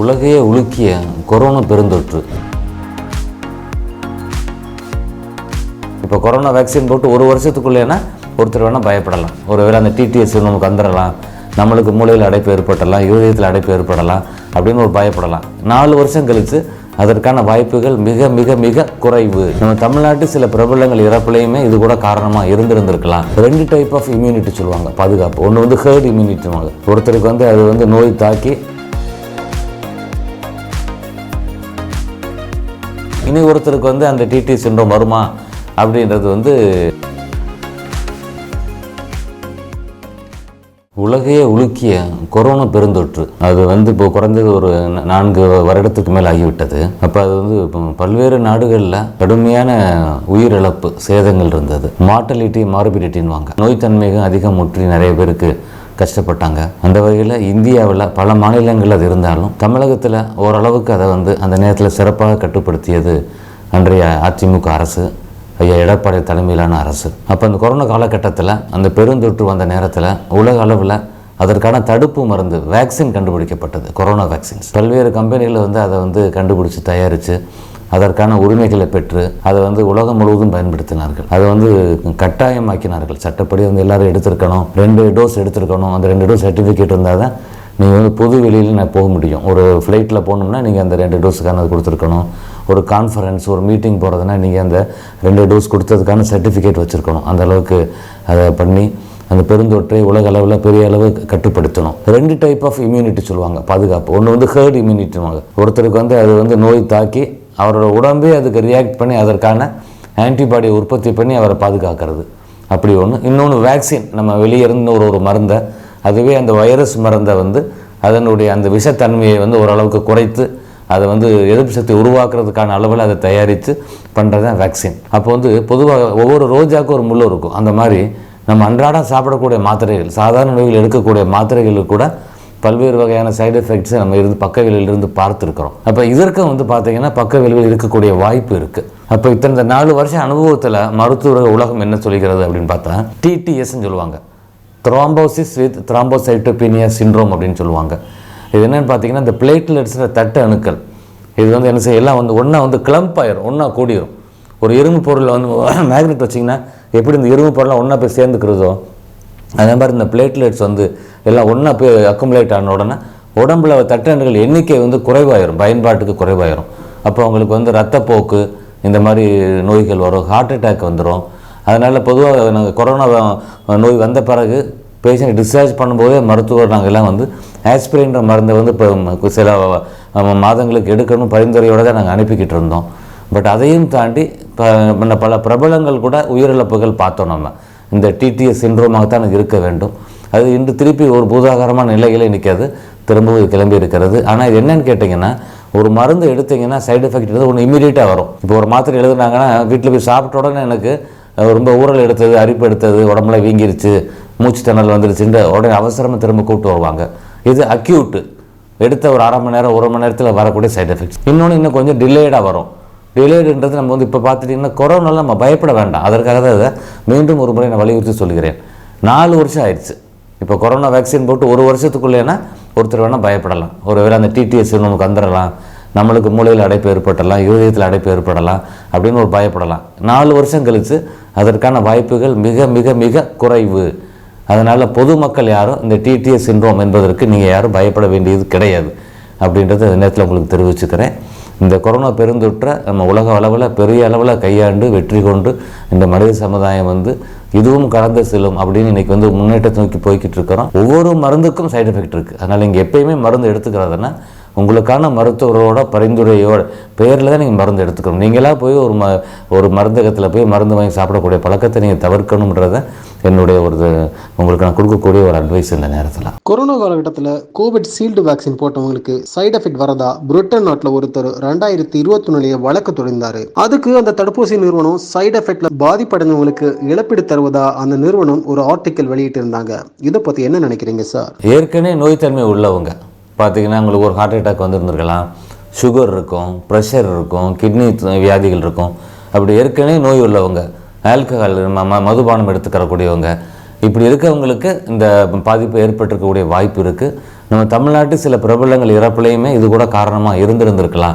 உலகையே உலுக்கிய கொரோனா பெருந்தொற்று. இப்போ கொரோனா வேக்சின் போட்டு ஒரு வருஷத்துக்குள்ளேனா ஒருத்தர் வேணால் பயப்படலாம். ஒருவேளை அந்த டிடிஎஸ் நமக்கு வந்துடலாம். நம்மளுக்கு மூளையில் அடைப்பு ஏற்படலாம் யூரியத்தில் அடைப்பு ஏற்படலாம் அப்படின்னு ஒரு பயப்படலாம். நாலு வருஷம் கழித்து அதற்கான வாய்ப்புகள் மிக மிக மிக குறைவு. நம்ம தமிழ்நாட்டு சில பிரபலங்கள் இறப்புலையுமே இது கூட காரணமாக இருந்திருந்திருக்கலாம். ரெண்டு டைப் ஆஃப் இம்யூனிட்டி சொல்லுவாங்க பாதுகாப்பு. ஒன்று வந்து ஹேர்ட் இம்யூனிட்டிவாங்க ஒருத்தருக்கு வந்து அது வந்து நோய் தாக்கி இனி ஒருத்தருக்கு வந்து அந்த டிடி சிண்ட்ரோம் வருமா அப்படின்றது வந்து உலகையே உலுக்கிய கொரோனா பெருந்தொற்று. அது வந்து இப்போ குறைஞ்சது ஒரு நான்கு வருடத்துக்கு மேல் ஆகிவிட்டது. அப்போ அது வந்து இப்போ பல்வேறு நாடுகளில் கடுமையான உயிரிழப்பு சேதங்கள் இருந்தது. மார்டலிட்டி நோய் நோய்த்தன்மைகள் அதிகம் முற்றி நிறைய பேருக்கு கஷ்டப்பட்டாங்க. அந்த வகையில் இந்தியாவில் பல மாநிலங்கள் அது இருந்தாலும் தமிழகத்தில் ஓரளவுக்கு அதை வந்து அந்த நேரத்தில் சிறப்பாக கட்டுப்படுத்தியது அன்றைய அதிமுக அரசு ஐயா எடப்பாடி தலைமையிலான அரசு. அப்போ அந்த கொரோனா காலகட்டத்தில் அந்த பெருந்தொற்று வந்த நேரத்தில் உலக அளவில் அதற்கான தடுப்பு மருந்து வேக்சின் கண்டுபிடிக்கப்பட்டது கொரோனா வேக்சின்ஸ் பல்வேறு கம்பெனிகளில் வந்து அதை வந்து கண்டுபிடிச்சி தயாரித்து அதற்கான உரிமைகளை பெற்று அதை வந்து உலகம் முழுவதும் பயன்படுத்தினார்கள். அதை வந்து கட்டாயமாக்கினார்கள். சட்டப்படி வந்து எல்லாரும் எடுத்திருக்கணும். ரெண்டு டோஸ் எடுத்திருக்கணும். அந்த ரெண்டு டோஸ் சர்டிஃபிகேட் இருந்தால் தான் நீங்கள் வந்து பொது வெளியில் நான் போக முடியும். ஒரு ஃப்ளைட்டில் போகணும்னா நீங்கள் அந்த ரெண்டு டோஸுக்கான கொடுத்துருக்கணும். ஒரு கான்ஃபரன்ஸ் ஒரு மீட்டிங் போகிறதுனா நீங்கள் அந்த ரெண்டு டோஸ் கொடுத்ததுக்கான சர்டிஃபிகேட் வச்சுருக்கணும். அந்த அளவுக்கு அதை பண்ணி அந்த பெருந்தொற்றை உலக அளவில் பெரிய அளவு கட்டுப்படுத்தணும். ரெண்டு டைப் ஆஃப் இம்யூனிட்டி சொல்லுவாங்க பாதுகாப்பு. ஒன்று வந்து ஹேர்ட் இம்யூனிட்டிவாங்க ஒருத்தருக்கு வந்து அது வந்து நோய் தாக்கி அவரோட உடம்பே அதுக்கு ரியாக்ட் பண்ணி அதற்கான ஆன்டிபாடி உற்பத்தி பண்ணி அவரை பாதுகாக்கிறது. அப்படி ஒன்று இன்னொன்று வேக்சின் நம்ம வெளியே இருந்து ஒரு ஒரு மருந்தை அதுவே அந்த வைரஸ் மருந்தை வந்து அதனுடைய அந்த விஷத்தன்மையை வந்து ஓரளவுக்கு குறைத்து அதை வந்து எதிர்ப்பு சக்தி உருவாக்குறதுக்கான அளவில் அதை தயாரித்து பண்ணுறது தான் வேக்சின் அப்போ வந்து பொதுவாக ஒவ்வொரு ரோஜாவுக்கும் ஒரு முள்ளு இருக்கும். அந்த மாதிரி நம்ம அன்றாடம் சாப்பிடக்கூடிய மாத்திரைகள் சாதாரண நோய்கள் எடுக்கக்கூடிய மாத்திரைகளுக்கு கூட பல்வேறு வகையான சைடு எஃபெக்ட்ஸை நம்ம இருந்து பக்க விளைவிலிருந்து பார்த்துருக்குறோம். அப்போ இதற்கும் வந்து பார்த்தீங்கன்னா பக்க விளைவுகள் இருக்கக்கூடிய வாய்ப்பு இருக்குது அப்போ இத்தனை இந்த நாலு வருஷம் அனுபவத்தில் மருத்துவ உலகம் என்ன சொல்கிறது அப்படின்னு பார்த்தா டிடிஎஸ்ன்னு சொல்லுவாங்க. த்ராம்போசிஸ் வித் த்ராம்போசைட்டோபீனியா சிண்ட்ரோம் அப்படின்னு சொல்லுவாங்க. இது என்னென்னு பார்த்தீங்கன்னா இந்த பிளேட்லெட்ஸில் தட்டு அணுக்கள். இது வந்து என்ன செய்ய எல்லாம் வந்து ஒன்றா வந்து கிளம்ப் ஆயிரும் ஒன்றா கூடிரும். ஒரு இரும்பு பொருளை வந்து மேக்னெட் வச்சிங்கன்னா எப்படி இந்த இரும்பு பொருளாக ஒன்றா போய் சேர்ந்துக்கிறதோ அதே மாதிரி இந்த பிளேட்லெட்ஸ் வந்து எல்லாம் ஒன்றா போய் அக்குமுலேட் ஆன உடனே உடம்புல தட்டணுகள் எண்ணிக்கை வந்து குறைவாயிரும் பயன்பாட்டுக்கு குறைவாயிரும். அப்போ அவங்களுக்கு வந்து ரத்தப்போக்கு இந்த மாதிரி நோய்கள் வரும் ஹார்ட் அட்டாக் வந்துடும் அதனால் பொதுவாக நாங்கள் கொரோனா நோய் வந்த பிறகு பேஷண்ட் டிஸ்சார்ஜ் பண்ணும்போதே மருத்துவர் நாங்கள் எல்லாம் வந்து ஆஸ்பிரின்ற மருந்தை வந்து இப்போ சில மாதங்களுக்கு எடுக்கணும் பரிந்துரையோடு தான் நாங்கள் அனுப்பிக்கிட்டு இருந்தோம். பட் அதையும் தாண்டி இப்போ பல பிரபலங்கள் கூட உயிரிழப்புகள் பார்த்தோம் நம்ம. இந்த டிடிஎஸ் சின்ரோமாகத்தான் தான் இருக்க வேண்டும். அது இன்று திருப்பி ஒரு பூதாகரமான நிலையிலே நிற்காது. திரும்பவும் இது கிளம்பி இருக்கிறது. ஆனால் இது என்னன்னு கேட்டிங்கன்னா ஒரு மருந்து எடுத்தீங்கன்னா சைடு எஃபெக்ட் ஒன்று இமீடியட்டாக வரும். இப்போ ஒரு மாத்திரை எழுதுனாங்கன்னா வீட்டில் போய் சாப்பிட்ட உடனே எனக்கு ரொம்ப ஊறல் எடுத்தது அரிப்பு எடுத்தது உடம்புல வீங்கிருச்சு மூச்சு திணறல் வந்துருச்சுன்ற உடனே அவசரமாக திரும்ப கூப்பிட்டு வருவாங்க. இது அக்யூட்டு எடுத்த ஒரு அரை மணி நேரம் ஒரு மணி நேரத்தில் வரக்கூடிய சைடு எஃபெக்ட்ஸ் இன்னொன்று இன்னும் கொஞ்சம் டிலேடாக வரும். டிலேடுன்றது நம்ம வந்து இப்போ பார்த்துட்டிங்கன்னா கொரோனால நம்ம பயப்பட வேண்டாம். அதற்காக தான் இதை மீண்டும் ஒரு முறை நான் வலியுறுத்தி சொல்கிறேன் நாலு வருஷம் ஆயிடுச்சு. இப்போ கொரோனா வேக்சின் போட்டு ஒரு வருஷத்துக்குள்ளேனா ஒருத்தர் வேணால் பயப்படலாம். ஒருவேளை அந்த டிடிஎஸ் நமக்கு வந்துடலாம். நம்மளுக்கு மூளையில் அடைப்பு ஏற்படலாம். இருதயத்தில் அடைப்பு ஏற்படலாம். அப்படின்னு ஒரு பயப்படலாம். நாலு வருஷம் கழித்து அதற்கான வாய்ப்புகள் மிக மிக மிக குறைவு. அதனால் பொதுமக்கள் யாரும் இந்த டிடிஎஸ் சின்ரோம் என்பதற்கு நீங்கள் யாரும் பயப்பட வேண்டியது கிடையாது. அப்படின்றத நேரத்தில் உங்களுக்கு தெரிவிச்சுக்கிறேன். இந்த கொரோனா பெருந்தொற்றை நம்ம உலக அளவில் பெரிய அளவில் கையாண்டு வெற்றி கொண்டு இந்த மனித சமுதாயம் வந்து இதுவும் கடந்து செல்லும் அப்படின்னு இன்றைக்கி வந்து முன்னேற்றத்தை நோக்கி போய்கிட்டு இருக்கிறோம். ஒவ்வொரு மருந்துக்கும் சைடு எஃபெக்ட் இருக்குது அதனால் இங்கே எப்பயுமே மருந்து எடுத்துக்கிறதுனா உங்களுக்கான மருத்துவரோட பரிந்துரையோட பேரில் தான் நீங்கள் மருந்து எடுத்துக்கணும். நீங்களாக போய் ஒரு ம ஒரு மருந்தகத்தில் போய் மருந்து வாங்கி சாப்பிடக்கூடிய பழக்கத்தை நீங்கள் தவிர்க்கணுன்றத என்னுடைய ஒரு உங்களுக்கு நான் கொடுக்கக்கூடிய ஒரு அட்வைஸ் இந்த நேரத்தில். கொரோனா காலகட்டத்தில் கோவிட் சீல்டு வேக்சின் போட்டவங்களுக்கு சைடு எஃபெக்ட் வரதா பிரிட்டன் நாட்டில் ஒருத்தர் ரெண்டாயிரத்தி இருபத்தி வழக்கு தொடர்ந்தாரு அதுக்கு அந்த தடுப்பூசி நிறுவனம் சைடு எஃபெக்ட்ல பாதிப்படைந்தவங்களுக்கு இழப்பீடு தருவதா அந்த நிறுவனம் ஒரு ஆர்டிக்கல் வெளியிட்டு இருந்தாங்க இதை பத்தி என்ன நினைக்கிறீங்க சார் ஏற்கனவே நோய்த்தன்மை உள்ளவங்க பார்த்தீங்கன்னா உங்களுக்கு ஒரு ஹார்ட் அட்டாக் வந்துருந்துருக்கலாம். சுகர் இருக்கும் ப்ரெஷர் இருக்கும் கிட்னி வியாதிகள் இருக்கும். அப்படி ஏற்கனவே நோய் உள்ளவங்க ஆல்கஹால் ம- ம- மதுபானம் எடுத்துக்கிறக்கூடியவங்க இப்படி இருக்கவங்களுக்கு இந்த பாதிப்பு ஏற்பட்டிருக்கக்கூடிய வாய்ப்பு இருக்குது நம்ம தமிழ்நாட்டு சில பிரபலங்கள் இறப்புலையுமே இது கூட காரணமாக இருந்திருந்திருக்கலாம்.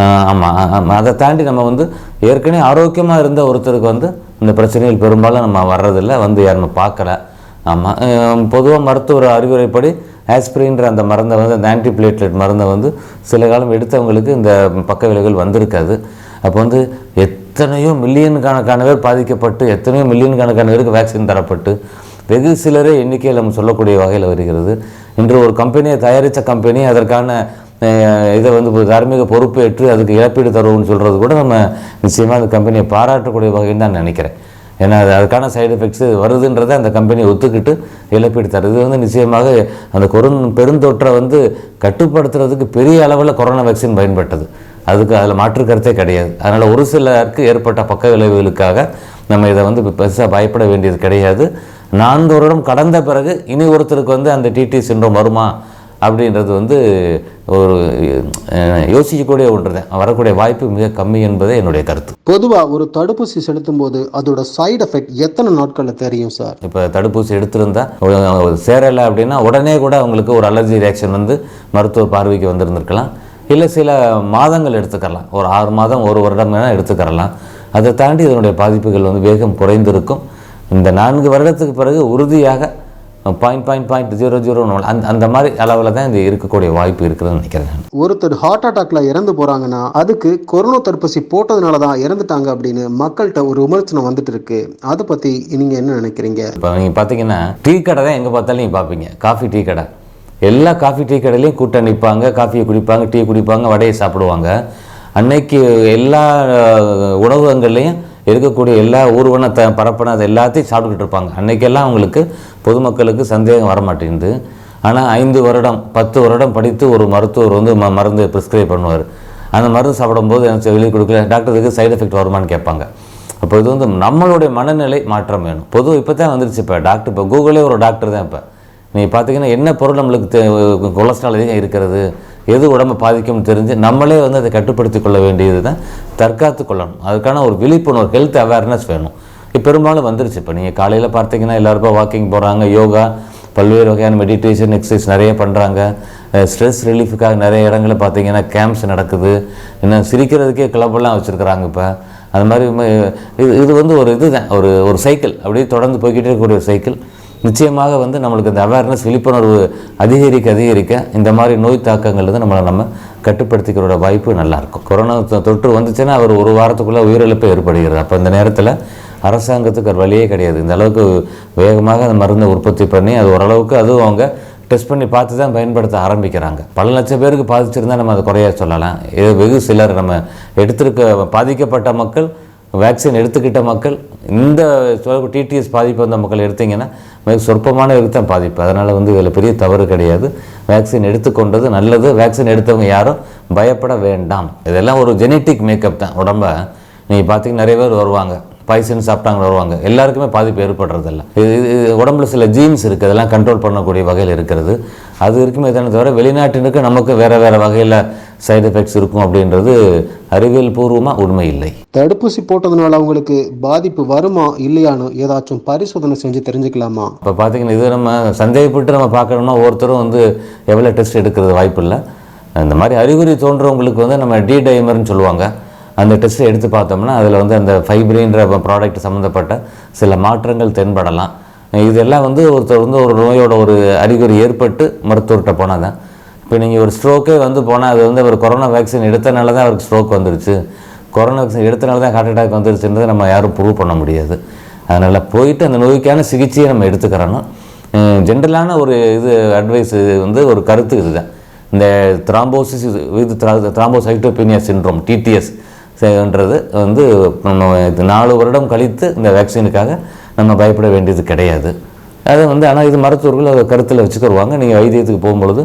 ஆமாம் அதை தாண்டி நம்ம வந்து ஏற்கனவே ஆரோக்கியமாக இருந்த ஒருத்தருக்கு வந்து இந்த பிரச்சனைகள் பெரும்பாலும் நம்ம வர்றதில்ல வந்து யாரும் பார்க்கல. ஆமாம் பொதுவாக மருத்துவர் அறிவுரைப்படி ஆஸ்பிரின்ற அந்த மருந்தை வந்து அந்த ஆன்டிபிளேட்லெட் மருந்தை வந்து சில காலம் எடுத்தவங்களுக்கு இந்த பக்க விளைவுகள் வந்திருக்காது. அப்போ வந்து எத்தனையோ மில்லியன் கணக்கான பேர் பாதிக்கப்பட்டு எத்தனையோ மில்லியன் கணக்கான பேருக்கு வேக்சின் தரப்பட்டு வெகு சிலரே எண்ணிக்கையில் நம்ம சொல்லக்கூடிய வகையில் வருகிறது. இன்று ஒரு கம்பெனியை தயாரித்த கம்பெனி அதற்கான இதை வந்து தார்மீக பொறுப்பேற்று அதுக்கு இழப்பீடு தருவோம்னு சொல்கிறது கூட நம்ம நிச்சயமாக அந்த கம்பெனியை பாராட்டக்கூடிய வகைன்னு தான் நினைக்கிறேன். ஏன்னா அது அதுக்கான சைடு எஃபெக்ட்ஸு வருதுன்றதை அந்த கம்பெனி ஒத்துக்கிட்டு இழப்பீடு தருது. இது வந்து நிச்சயமாக அந்த கொரோன் பெருந்தொற்றை வந்து கட்டுப்படுத்துறதுக்கு பெரிய அளவில் கொரோனா வேக்சின் பயன்பட்டது. அதுக்கு அதில் மாற்று கருத்தே கிடையாது. அதனால் ஒரு சிலருக்கு ஏற்பட்ட பக்க விளைவுகளுக்காக நம்ம இதை வந்து பெருசாக பயப்பட வேண்டியது கிடையாது. நான்கு வருடம் கடந்த பிறகு இனி ஒருத்தருக்கு வந்து அந்த டிடி சின்ரோம் வருமா? அப்படின்றது வந்து ஒரு யோசிக்கக்கூடிய ஒன்று தான் வரக்கூடிய வாய்ப்பு மிக கம்மி என்பதே என்னுடைய கருத்து. பொதுவா ஒரு தடுப்பூசி செலுத்தும் போது அதோட சைடு எஃபெக்ட் எத்தனை நாட்கள்ல தெரியும் சார் இப்போ தடுப்பூசி எடுத்திருந்தா சேரலை அப்படின்னா உடனே கூட அவங்களுக்கு ஒரு அலர்ஜி ரியாக்ஷன் வந்து மருத்துவர் பார்வைக்கு வந்திருந்திருக்கலாம். இல்லை சில மாதங்கள் எடுத்துக்கலாம் ஒரு ஆறு மாதம் ஒரு வருடம் வேணால் எடுத்துக்கிறலாம். அதை தாண்டி இதனுடைய பாதிப்புகள் வந்து வேகம் குறைந்திருக்கும். இந்த நான்கு வருடத்துக்கு பிறகு உறுதியாக point point point zero zero அந்த அந்த மாதிரி அளவில் தான் இது இருக்கக்கூடிய வாய்ப்பு இருக்குதுன்னு நினைக்கிறேன் நான். ஒருத்தர் ஹார்ட் அட்டாக்ல இறந்து போறாங்கன்னா அதுக்கு கொரோனா தடுப்பூசி போட்டதுனால தான் இறந்துட்டாங்க அப்படின்னு மக்கள்கிட்ட ஒரு விமர்சனம் வந்துட்டு இருக்கு. அதை பத்தி நீங்க என்ன நினைக்கிறீங்க? இப்போ நீங்கள் பார்த்தீங்கன்னா டீ கடை தான் எங்கே பார்த்தாலும் நீங்கள் பார்ப்பீங்க. காஃபி டீ கடை. எல்லா காஃபி டீ கடையிலையும் கூட்டம் நிற்பாங்க காஃபியை குடிப்பாங்க டீ குடிப்பாங்க வடையை சாப்பிடுவாங்க. அன்னைக்கு எல்லா உணவகங்கள்லையும் இருக்கக்கூடிய எல்லா ஊர்வன த பரப்பின அது எல்லாத்தையும் சாப்பிட்டுக்கிட்டு இருப்பாங்க. அன்றைக்கெல்லாம் அவங்களுக்கு பொதுமக்களுக்கு சந்தேகம் வர மாட்டேங்குது ஆனால் ஐந்து வருடம் பத்து வருடம் படித்து ஒரு மருத்துவர் வந்து ம மருந்து ப்ரிஸ்கிரைப் பண்ணுவார். அந்த மருந்து சாப்பிடும்போது எனக்கு வெளியே கொடுக்கல டாக்டருக்கு சைடு எஃபெக்ட் வருமான்னு கேட்பாங்க. அப்போ இது வந்து நம்மளுடைய மனநிலை மாற்றம் வேணும். பொதுவாக இப்போ தான் வந்துருச்சு இப்போ. டாக்டர் இப்போ கூகுளே ஒரு டாக்டர் தான் இப்போ. நீங்கள் பார்த்தீங்கன்னா என்ன பொருள் நம்மளுக்கு கொலஸ்ட்ரால் அதிகம் இருக்கிறது? எது உடம்பை பாதிக்கும்னு தெரிஞ்சு நம்மளே வந்து அதை கட்டுப்படுத்தி கொள்ள வேண்டியது தான் தற்காத்து கொள்ளணும். அதுக்கான ஒரு விழிப்புணர்வு ஹெல்த் அவேர்னஸ் வேணும். இப்போ பெரும்பாலும் வந்துருச்சு. இப்போ நீங்கள் காலையில் பார்த்தீங்கன்னா எல்லாருக்கும் வாக்கிங் போகிறாங்க யோகா பல்வேறு வகையான மெடிடேஷன் எக்ஸசைஸ் நிறைய பண்ணுறாங்க ஸ்ட்ரெஸ் ரிலீஃபுக்காக நிறைய இடங்களில் பார்த்தீங்கன்னா கேம்ப்ஸ் நடக்குது. இன்னும் சிரிக்கிறதுக்கே கிளப்பெல்லாம் வச்சுருக்குறாங்க இப்போ. அது மாதிரி இது இது வந்து ஒரு இது தான் ஒரு ஒரு சைக்கிள் அப்படியே தொடர்ந்து போய்கிட்டே இருக்கக்கூடிய ஒரு சைக்கிள் நிச்சயமாக வந்து நம்மளுக்கு இந்த அவேர்னஸ் விழிப்புணர்வு அதிகரிக்க அதிகரிக்க இந்த மாதிரி நோய் தாக்கங்கள் வந்து நம்மளை நம்ம கட்டுப்படுத்திக்கிறோட வாய்ப்பு நல்லாயிருக்கும். கொரோனா தொற்று வந்துச்சுன்னா அவர் ஒரு வாரத்துக்குள்ளே உயிரிழப்பு ஏற்படுகிறது. அப்போ இந்த நேரத்தில் அரசாங்கத்துக்கு ஒரு வழியே கிடையாது. இந்த அளவுக்கு வேகமாக அந்த மருந்தை உற்பத்தி பண்ணி அது ஓரளவுக்கு அதுவும் அவங்க டெஸ்ட் பண்ணி பார்த்து தான் பயன்படுத்த ஆரம்பிக்கிறாங்க. பல லட்சம் பேருக்கு பாதிச்சிருந்தா நம்ம அதை குறைய சொல்லலாம். இது வெகு சிலர் நம்ம எடுத்திருக்க பாதிக்கப்பட்ட மக்கள் வேக்சின் எடுத்துக்கிட்ட மக்கள் இந்த டிடிஎஸ் பாதிப்பு வந்த மக்கள் எடுத்திங்கன்னா மிக சொற்பமானவருக்கு தான் பாதிப்பு. அதனால் வந்து இதில் பெரிய தவறு கிடையாது. வேக்சின் எடுத்துக்கொண்டது நல்லது. வேக்சின் எடுத்தவங்க யாரும் பயப்பட வேண்டாம். இதெல்லாம் ஒரு ஜெனட்டிக் மேக்கப் தான். உடம்ப நீங்கள் பார்த்தீங்கன்னா நிறைய பேர் வருவாங்க. பாய்சன் சாப்பிட்டாங்க வருவாங்க. எல்லாருக்குமே பாதிப்பு ஏற்படுறதில்ல. இது உடம்புல சில ஜீன்ஸ் இருக்குது அதெல்லாம் கண்ட்ரோல் பண்ணக்கூடிய வகையில் இருக்கிறது. அது இருக்குமே தானே தவிர வெளிநாட்டினுக்கு நமக்கு வேறு வேறு வகையில் சைடு எஃபெக்ட்ஸ் இருக்கும் அப்படின்றது அறிவியல் பூர்வமாக உண்மை இல்லை தடுப்பூசி போட்டதுனால அவங்களுக்கு பாதிப்பு வருமா இல்லையான்னு ஏதாச்சும் பரிசோதனை செஞ்சு தெரிஞ்சுக்கலாமா? இப்போ பார்த்தீங்கன்னா இது நம்ம சந்தேகப்பட்டு நம்ம பார்க்கணும்னா ஒவ்வொருத்தரும் வந்து எவ்வளோ டெஸ்ட் எடுக்கிறது வாய்ப்பு இல்லை. இந்த மாதிரி அறிகுறி தோன்றவங்களுக்கு வந்து நம்ம டி டைமர்னு சொல்லுவாங்க. அந்த டெஸ்ட்டை எடுத்து பார்த்தோம்னா அதில் வந்து அந்த ஃபைப்ரின்ற ப்ராடக்ட் சம்மந்தப்பட்ட சில மாற்றங்கள் தென்படலாம். இதெல்லாம் வந்து ஒருத்தர் வந்து ஒரு நோயோட ஒரு அறிகுறி ஏற்பட்டு மருத்துவர்கிட்ட போனால் தான் இப்போ நீங்கள் ஒரு ஸ்ட்ரோக்கே வந்து போனால் அது வந்து அவர் கொரோனா வேக்சின் எடுத்தனால தான் அவருக்கு ஸ்ட்ரோக் வந்துருச்சு. கொரோனா வேக்சின் எடுத்தனால தான் ஹார்ட் அட்டாக் வந்துருச்சுன்றதை நம்ம யாரும் ப்ரூவ் பண்ண முடியாது. அதனால் போயிட்டு அந்த நோய்க்கான சிகிச்சையை நம்ம எடுத்துக்கிறோன்னா ஜென்ரலான ஒரு இது அட்வைஸ் வந்து ஒரு கருத்து இதுதான். இந்த த்ராம்போசிஸ் இது த்ராம்போசைட்டோபீனியா சின்ரோம் டிடிஎஸ் ன்றது வந்து நம்ம இது நாலு வருடம் கழித்து இந்த வேக்சினுக்காக நம்ம பயப்பட வேண்டியது கிடையாது. அது வந்து ஆனால் இது மருத்துவர்கள் அதை கருத்தில் வச்சுக்கிடுவாங்க நீங்கள் வைத்தியத்துக்கு போகும்பொழுது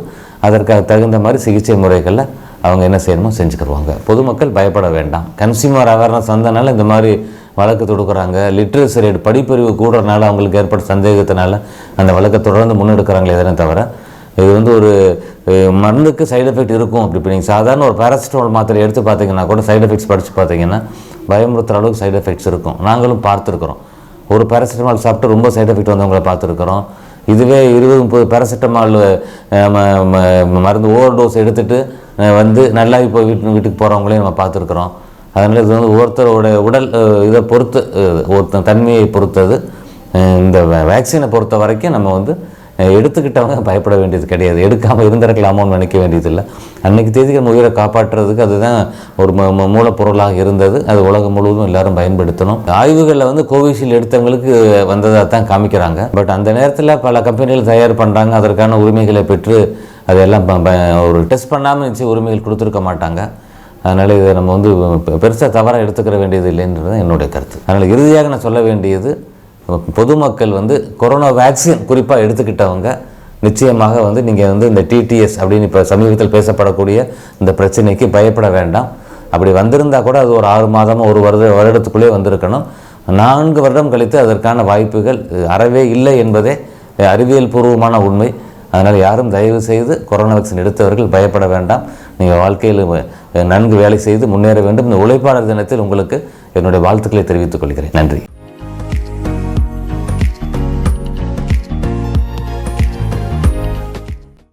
அதற்காக தகுந்த மாதிரி சிகிச்சை முறைகளில் அவங்க என்ன செய்யணுமோ செஞ்சுக்கிடுவாங்க பொதுமக்கள் பயப்பட வேண்டாம். கன்சியூமர் அவேர்னஸ் வந்தனால இந்த மாதிரி வழக்கு தொடுக்குறாங்க. லிட்ரேசி ரேட் படிப்பறிவு கூடுறனால அவங்களுக்கு ஏற்பட்ட சந்தேகத்தினால அந்த வழக்கை தொடர்ந்து முன்னெடுக்கிறாங்களே எதனே தவிர இது வந்து ஒரு மருந்துக்கு சைடு எஃபெக்ட் இருக்கும். அப்படி இப்போ நீங்கள் சாதாரண ஒரு பேராசிட்டமால் மாத்திரை எடுத்து பார்த்தீங்கன்னா கூட சைடு எஃபெக்ட்ஸ் படித்து பார்த்தீங்கன்னா பயமுறுத்துற அளவுக்கு சைடு எஃபெக்ட்ஸ் இருக்கும். நாங்களும் பார்த்துருக்குறோம். ஒரு பேராசிட்டமால் சாப்பிட்டு ரொம்ப சைடு எஃபெக்ட் வந்தவங்களை பார்த்துருக்குறோம். இதுவே இருபது முப்பது பேராசிட்டமால் ம- மருந்து ஓவர் டோஸ் எடுத்துட்டு வந்து நல்லா போய் வீட்டு வீட்டுக்கு போகிறவங்களையும் நம்ம பார்த்துருக்குறோம். அதனால் இது வந்து ஒருத்தரோட உடல் இதை பொறுத்து ஒருத்தன் தன்மையை பொறுத்தது இந்த வேக்சினை பொறுத்த வரைக்கும் நம்ம வந்து எடுத்துக்கிட்டவங்க பயப்பட வேண்டியது கிடையாது. எடுக்காமல் இருந்திருக்கலாமோன்னு நினைக்க வேண்டியதில்லை. அன்னைக்கு தேதிக்கு நம்ம உயிரை காப்பாற்றுறதுக்கு அதுதான் ஒரு மூலப்பொருளாக இருந்தது. அது உலகம் முழுவதும் எல்லாரும் பயன்படுத்தணும். ஆய்வுகளில் வந்து கோவிஷீல்டு எடுத்தவங்களுக்கு வந்ததாக தான் காமிக்கிறாங்க. பட் அந்த நேரத்தில் பல கம்பெனிகள் தயார் பண்ணுறாங்க அதற்கான உரிமைகளை பெற்று அதெல்லாம் ப- ப- ஒரு டெஸ்ட் பண்ணாமல் நினச்சி உரிமைகள் கொடுத்துருக்க மாட்டாங்க. அதனால் இதை நம்ம வந்து பெருசாக தவறாக எடுத்துக்கிற வேண்டியது இல்லைன்றது என்னுடைய கருத்து. அதனால் இறுதியாக நான் சொல்ல வேண்டியது பொதுமக்கள் வந்து கொரோனா வேக்சின் குறிப்பாக எடுத்துக்கிட்டவங்க நிச்சயமாக வந்து நீங்கள் வந்து இந்த டிடிஎஸ் அப்படின்னு இப்போ சமீபத்தில் பேசப்படக்கூடிய இந்த பிரச்சனைக்கு பயப்பட வேண்டாம். அப்படி வந்திருந்தால் கூட அது ஒரு ஆறு மாதமோ ஒரு வருட வருடத்துக்குள்ளே வந்திருக்கணும். நான்கு வருடம் கழித்து அதற்கான வாய்ப்புகள் அறவே இல்லை என்பதே அறிவியல் பூர்வமான உண்மை. அதனால் யாரும் தயவு செய்து கொரோனா வேக்சின் எடுத்தவர்கள் பயப்பட வேண்டாம். நீங்கள் வாழ்க்கையில் நன்கு வேலை செய்து முன்னேற வேண்டும். இந்த உழைப்பாளர் தினத்தில் உங்களுக்கு என்னுடைய வாழ்த்துக்களை தெரிவித்துக் கொள்கிறேன். நன்றி.